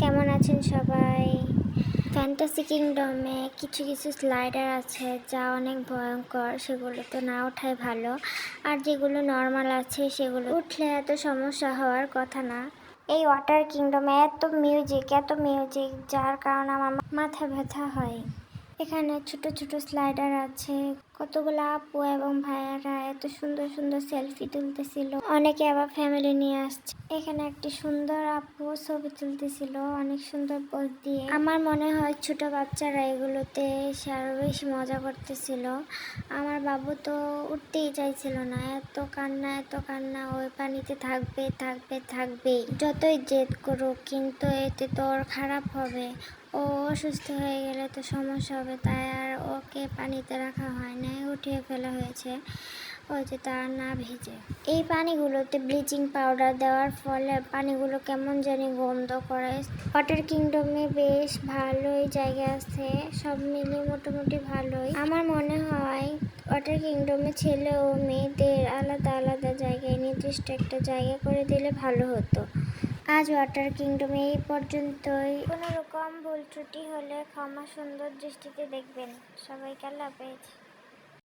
কেমন আছেন সবাই? ফ্যান্টাসি কিংডমে কিছু কিছু স্লাইডার আছে যা অনেক ভয়ঙ্কর, সেগুলো তো না ওঠাই ভালো। আর যেগুলো নর্মাল আছে, সেগুলো উঠলে এত সমস্যা হওয়ার কথা না। এই ওয়াটার কিংডমে এত মিউজিক এত মিউজিক যার কারণে আমার মাথা ব্যথা হয়। এখানে ছোট ছোট স্লাইডার আছে, কতগুলো আপু এবং ভাইয়ারা এত সুন্দর সুন্দর সেলফি তুলতেছিল। অনেকে আবার ফ্যামিলি নিয়ে আসছে। এখানে একটি সুন্দর আপু ছবি তুলতেছিল, অনেক সুন্দর পোজ দিয়ে। আমার মনে হয় ছোট বাচ্চারা এগুলোতে এসে আরও বেশি মজা করতেছিল। আমার বাবু তো উঠতেই চাইছিল না, এত কান্না এত কান্না, ওই পানিতে থাকবে থাকবে থাকবেই যতই জেদ করুক, কিন্তু এতে তো ওর খারাপ হবে। ও অসুস্থ হয়ে গেলে তো সমস্যা হবে, তাই আর ওকে পানিতে রাখা হয় না উঠিয়ে ফেলা হয়েছে। যে তার না ভেজে। এই পানিগুলোতে ব্লিচিং পাউডার দেওয়ার ফলে পানিগুলো কেমন জানি গন্ধ করে। ওয়াটার কিংডমে বেশ ভালোই জায়গা আছে, সব মিলিয়ে মোটামুটি ভালোই। আমার মনে হয় ওয়াটার কিংডমে ছেলে ও মেয়েদের আলাদা আলাদা জায়গায়, নির্দিষ্ট একটা জায়গা করে দিলে ভালো হতো। আজ ওয়াটার কিংডমে এই পর্যন্তই। কোনো রকম ভুল ত্রুটি হলে ক্ষমা সুন্দর দৃষ্টিতে দেখবেন। সবাইকে আল্লাহ হাফেজ।